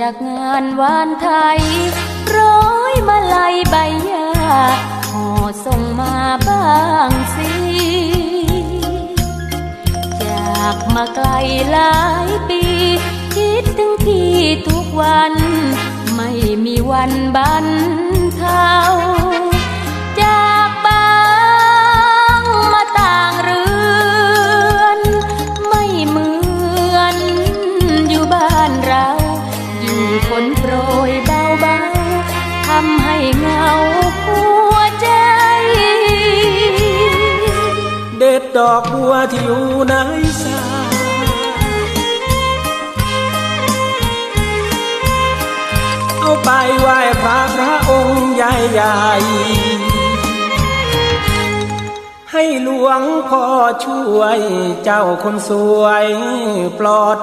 จากงานวานไทย ร้อยมาลัยใบหญ้าห่อส่งมาบ้างสิจากมาไกลหลายปี คิดถึงพี่ทุกวัน ไม่มีวันบันำให้เหงาหัวใจ เด็ดดอกบัวที่อยู่ในสาเอาไปไหว้พระพระองค์ใหญ่ๆให้หลวงพ่อช่วยเจ้าคนสวยปลอด